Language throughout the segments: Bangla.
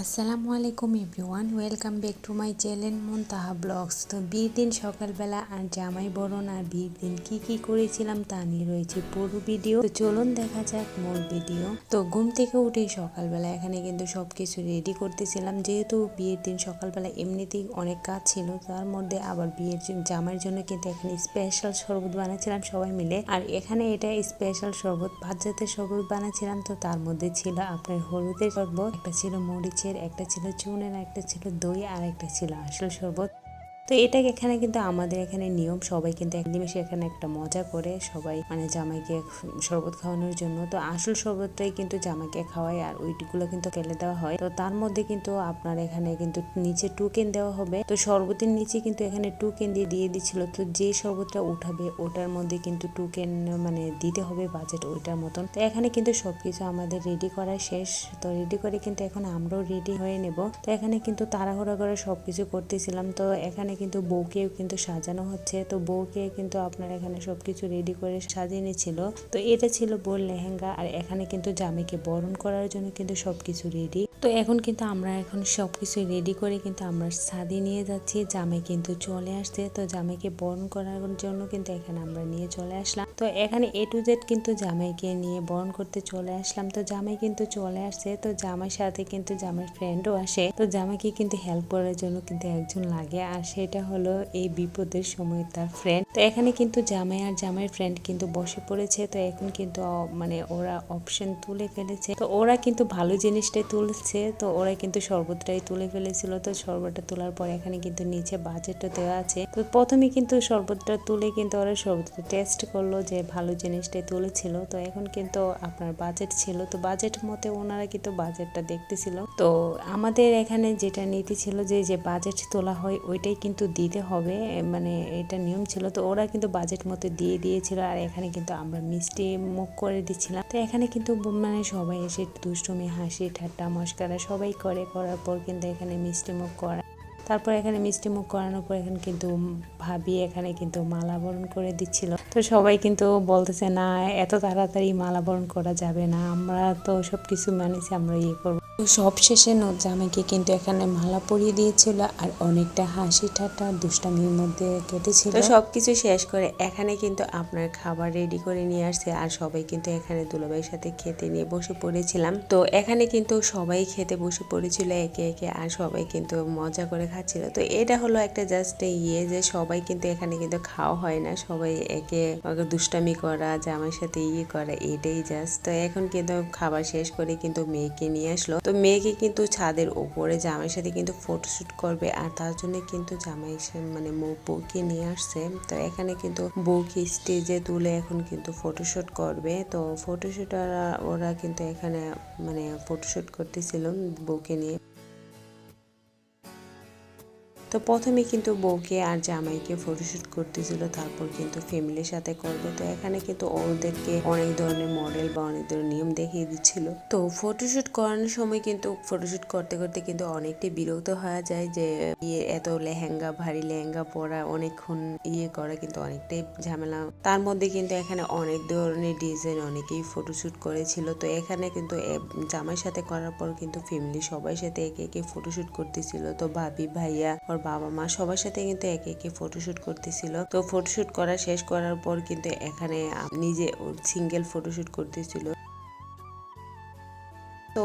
আসসালামু আলাইকুম everyone, welcome back to my channel Muntaha blogs. তো বিয়ের দিন সকালবেলা আর জামাই বরণ আর বিয়ের দিন কি কি করেছিলাম তা নিয়ে রয়েছে পুরো ভিডিও। তো চলুন দেখা যাক মূল ভিডিও। তো ঘুম থেকে উঠে সকালবেলা এখানে কিন্তু সবকিছু রেডি করতেছিলাম। যেহেতু বিয়ের দিন সকালবেলা এমনিতেই অনেক কাজ ছিল, তার মধ্যে আবার বিয়ের জ- জামাইয়ের জন্য কিন্তু এখানে স্পেশাল শরবত বানাচ্ছিলাম সবাই মিলে। আর এখানে এটা স্পেশাল শরবত, ভাত জাতের শরবত বানাচ্ছিলাম তো তার মধ্যে ছিল আপনার হলুদের শরবত একটা ছিল মরিচের একটা ছিল চুন চুনের একটা ছিল দই আর একটা ছিল আসল শরবত। তো এটা এখানে কিন্তু আমাদের এখানে নিয়ম। সবাই কিন্তু এক নিমেষে এখানে একটা মজা করে, সবাই মানে জামাইকে শরবত খাওয়ানোর জন্য। তো আসল শরবতটাই কিন্তু জামাইকে খাওয়ায় আর ওইগুলো কিন্তু ফেলে দেওয়া হয়। তো তার মধ্যে কিন্তু আপনার এখানে কিন্তু নিচে টুকেন দেওয়া হবে। তো শরবতের নিচে কিন্তু এখানে টুকেন দিয়ে দিয়ে দিচ্ছিল তো যে শরবতটা উঠাবে, ওটার মধ্যে কিন্তু টুকেন মানে দিতে হবে বাজেট ওইটার মতন। তো এখানে কিন্তু সবকিছু আমাদের রেডি করা শেষ। তো রেডি করে কিন্তু এখন আমরাও রেডি হয়ে নেব। তো এখানে কিন্তু তাড়াহুড়া করে সবকিছু করতেছিলাম। তো এখানে কিন্তু বউকেও কিন্তু সাজানো হচ্ছে। তো বউকে কিন্তু আপনার এখানে সবকিছু রেডি করে সাজিয়ে নিয়েছিল তো এটা ছিল বউর লেহেঙ্গা। আর এখানে কিন্তু জামিকে বরণ করার জন্য কিন্তু সবকিছু রেডি তো এখন কিন্তু আমরা এখন সবকিছু রেডি করে কিন্তু আমরা সাদি নিয়ে যাচ্ছি। জামে কিন্তু চলে আসছে। তো জামেকে বরণ করার জন্য কিন্তু এখানে আমরা নিয়ে চলে আসলাম। তো এখানে এ টু জেড কিন্তু জামাইকে নিয়ে বরণ করতে চলে আসলাম। তো জামাই কিন্তু চলে আসছে। তো জামাইয়ের সাথে কিন্তু জামাইয়ের ফ্রেন্ডও আসে। তো জামাইকে কিন্তু হেল্প করার জন্য কিন্তু একজন লাগে। আর সেটা হলো এই বিপদের সময় তার ফ্রেন্ড তো এখানে কিন্তু জামাই আর জামাইয়ের ফ্রেন্ড কিন্তু বসে পড়েছে। তো এখন কিন্তু মানে ওরা অপশন তুলে ফেলেছে। তো ওরা কিন্তু ভালো জিনিসটাই তুলছে। তো ওরা কিন্তু শরবতটাই তুলে ফেলেছিল। তো শরবতটা তোলার পর এখানে কিন্তু নিচে বাজেটটা দেওয়া আছে। তো প্রথমে কিন্তু শরবতটা তুলে কিন্তু ওরা শরবতটা টেস্ট করল। যে ভালো জিনিসটাই তুলেছিল, তো এখন কিন্তু আপনার বাজেট ছিল, তো বাজেট মতে ওনারা কিন্তু বাজেটটা দেখতেছিল। তো আমাদের এখানে যেটা নীতি ছিল যে যে বাজেট তোলা হয় ওইটাই কিন্তু দিতে হবে মানে এটা নিয়ম ছিল, তো ওরা কিন্তু বাজেট মতো দিয়ে দিয়েছিল, আর এখানে কিন্তু আমরা মিষ্টি মুখ করে দিচ্ছিলাম। তো এখানে কিন্তু মানে সবাই এসে দুষ্টুমি, হাসি, ঠাট্টা, মস্কারা সবাই করে, করার পর কিন্তু এখানে মিষ্টি মুখ করা। তারপর এখানে মিষ্টি মুখ করানোর পর এখানে কিন্তু ভাবি এখানে কিন্তু মালা বরণ করে দিচ্ছিল। তো সবাই কিন্তু বলতেছে, না, এত তাড়াতাড়ি মালা বরণ করা যাবে না। আমরা তো সব কিছু মানেছি আমরা ইয়ে করব। তো সব শেষে নো জামাইকে কিন্তু এখানে মালা পরিয়ে দিয়েছিল আর অনেকটা হাসি ঠাট্টা দুষ্টামির মধ্যে কেটেছিল। তো সবকিছু শেষ করে এখানে কিন্তু আপনার খাবার রেডি করে নিয়ে আসছে আর সবাই কিন্তু এখানে দুলাভাইয়ের সাথে খেতে নিয়ে বসে পড়েছিলাম। তো এখানে কিন্তু সবাই খেতে বসে পড়েছিল একে একে আর সবাই কিন্তু মজা করে খাচ্ছিল। তো এটা হলো একটা জাস্ট ইয়ে যে সবাই কিন্তু এখানে কিন্তু খাওয়া হয় না, সবাই একে দুষ্টামি করা জামার সাথে ইয়ে করা, এটাই জাস্ট তো এখন কিন্তু খাবার শেষ করে কিন্তু মেয়েকে নিয়ে আসলো। তো মেয়েকে কিন্তু ছাদের ওপরে জামাইয়ের সাথে কিন্তু ফটোশ্যুট করবে আর তার জন্য কিন্তু জামাই মানে বউকে নিয়ে আসছে। তো এখানে কিন্তু বউকে স্টেজে তুলে এখন কিন্তু ফটোশ্যুট করবে। তো ফটোশ্যুট ওরা কিন্তু এখানে মানে ফটোশ্যুট করতেছিল বউকে নিয়ে। তো প্রথমে কিন্তু বউকে আর জামাইকে ফটোশুট করতেছিল, তারপর কিন্তু ফ্যামিলির সাথে করবে। তো এখানে কিন্তু ওদেরকে অনেক ধরনের মডেল বা অনেক ধরনের নিয়ম দেখিয়ে দিচ্ছিল। তো ফটোশুট করানোর সময় কিন্তু ফটোশুট করতে করতে কিন্তু অনেকটাই বিরক্ত হয়ে যায় যে ইয়ে এত লেহেঙ্গা, ভারী লেহেঙ্গা পরা অনেকক্ষণ ইয়ে করা কিন্তু অনেকটাই ঝামেলা। তার মধ্যে কিন্তু এখানে অনেক ধরনের ডিজাইন অনেকেই ফটোশুট করেছিল। তো এখানে কিন্তু জামাইয়ের সাথে করার পর কিন্তু ফ্যামিলি সবাই সাথে একে একে ফটোশুট করতেছিল। তো ভাবি, ভাইয়া, ওর বাবা মা সবার সাথে কিন্তু একে একে ফটোশ্যুট করতেছিল। তো ফটোশ্যুট করা শেষ করার পর কিন্তু এখানে নিজে সিঙ্গেল ফটোশুট করতেছিল। তো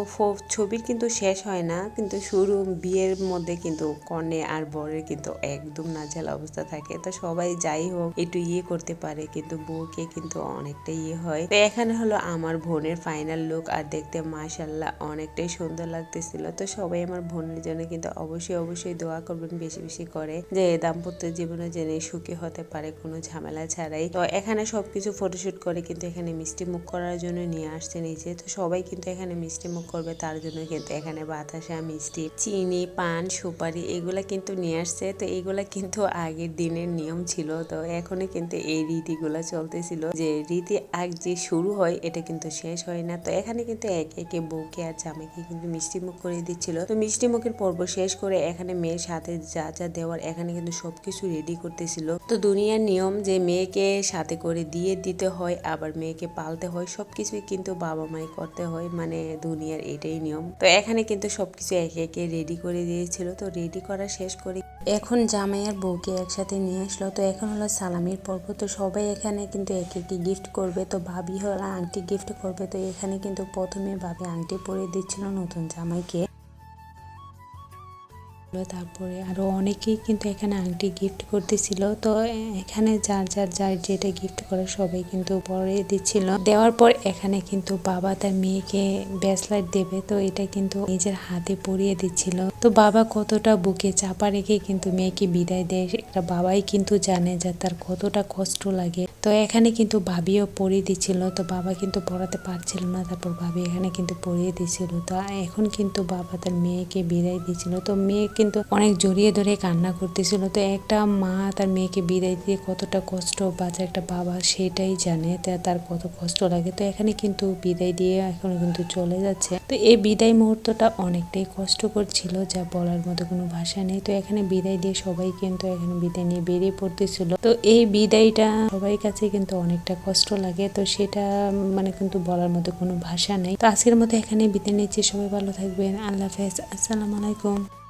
ছবির কিন্তু শেষ হয় না, কিন্তু শুরু, বিয়ের মধ্যে কিন্তু কনে আর বরের কিন্তু একদম নাজেল অবস্থা থাকে। তো সবাই যাই হোক, একটু ইয়ে করতে পারে, কিন্তু বউকে কিন্তু অনেকটা ইয়ে হয়। তো এখানে হলো আমার বোনের ফাইনাল লুক আর দেখতে মাশাল্লাহ অনেকটাই সুন্দর লাগতেছিল। তো সবাই আমার বোনের জন্য কিন্তু অবশ্যই অবশ্যই দোয়া করবেন বেশি বেশি করে, যে দাম্পত্য জীবনে যেন সুখী হতে পারে, কোনো ঝামেলা ছাড়াই। তো এখানে সবকিছু ফটোশুট করে কিন্তু এখানে মিষ্টি মুখ করার জন্য নিয়ে আসছে নিচে তো সবাই কিন্তু এখানে মিষ্টি মুখ করবে তার জন্য কিন্তু এখানে বাতাসা মিষ্টি চিনি, পান, সুপারি এগুলা কিন্তু নিয়ে আসছে। তো এগুলা কিন্তু আগের দিনের নিয়ম ছিল। তো এখনও কিন্তু এই রীতিগুলা চলতেছিল যে রীতি আগ যে শুরু হয়, এটা কিন্তু শেষ হয় না। তো এখানে কিন্তু একে একে বউকে আর জামাইকে কিন্তু মিষ্টি মুখ করে দিচ্ছিল। তো মিষ্টি মুখের পর্ব শেষ করে এখানে মেয়ের সাথে যা যা দেওয়ার এখানে কিন্তু সবকিছু রেডি করতেছিল। তো দুনিয়ার নিয়ম যে মেয়েকে সাথে করে দিয়ে দিতে হয়, আবার মেয়েকে পালতে হয়, সবকিছুই কিন্তু বাবা মাই করতে হয়। মানে দুনিয়া জামাইয়ের এটাই নিয়ম। তো এখানে কিন্তু সবকিছু একে একে রেডি করে দিয়েছিল। তো রেডি করা শেষ করে এখন জামাই আর বউকে একসাথে নিয়ে আসলো। তো এখন হলো সালামির পর্ব। তো সবাই এখানে কিন্তু একে একে গিফট করবে। তো ভাবি হলো আংটি গিফট করবে। তো এখানে কিন্তু প্রথমে ভাবি আংটি পরে দিচ্ছিল নতুন জামাইকে। তারপরে আরও অনেকেই কিন্তু এখানে আংটি গিফট করতেছিল। তো এখানে যার যার যার যেটা গিফট করে সবাই কিন্তু পরে দিচ্ছিল। দেওয়ার পর এখানে কিন্তু বাবা তার মেয়েকে ব্যাসলাইট দেবে। তো এটা কিন্তু নিজের হাতে পরিয়ে দিচ্ছিল। তো বাবা কতটা বুকে চাপা রেখে কিন্তু মেয়েকে বিদায় দেয় এটা বাবাই কিন্তু জানে যে তার কতটা কষ্ট লাগে। তো এখানে কিন্তু ভাবিও পরিয়ে দিচ্ছিল। তো বাবা কিন্তু পড়াতে পারছিল না। তারপর ভাবি এখানে কিন্তু পরিয়ে দিচ্ছিল। তো এখন কিন্তু বাবা তার মেয়েকে বিদায় দিচ্ছিল। তো মেয়ে কিন্তু অনেক জড়িয়ে ধরে কান্না করতেছিল। তো একটা মা তার মেয়েকে বিদায় দিয়ে কতটা কষ্ট বাচ্চা একটা বাবা সেটাই জানে তার কত কষ্ট লাগে। তো এখানে কিন্তু বিদায় দিয়ে এখন কিন্তু চলে যাচ্ছে। তো এই বিদায় মুহূর্তটা অনেকটাই কষ্টকর ছিল, যা বলার মতো কোনো ভাষা নেই। তো এখানে বিদায় দিয়ে সবাই কিন্তু এখানে বিদায় নিয়ে বেরিয়ে পড়তেছিল। তো এই বিদায়টা সবাই কাছে কিন্তু অনেকটা কষ্ট লাগে। তো সেটা মানে কিন্তু বলার মতো কোনো ভাষা নেই। তো আজকের মতো এখানে বিদায় নিচ্ছি। সবাই ভালো থাকবেন। আল্লাহ হাফেজ। আসসালামু আলাইকুম।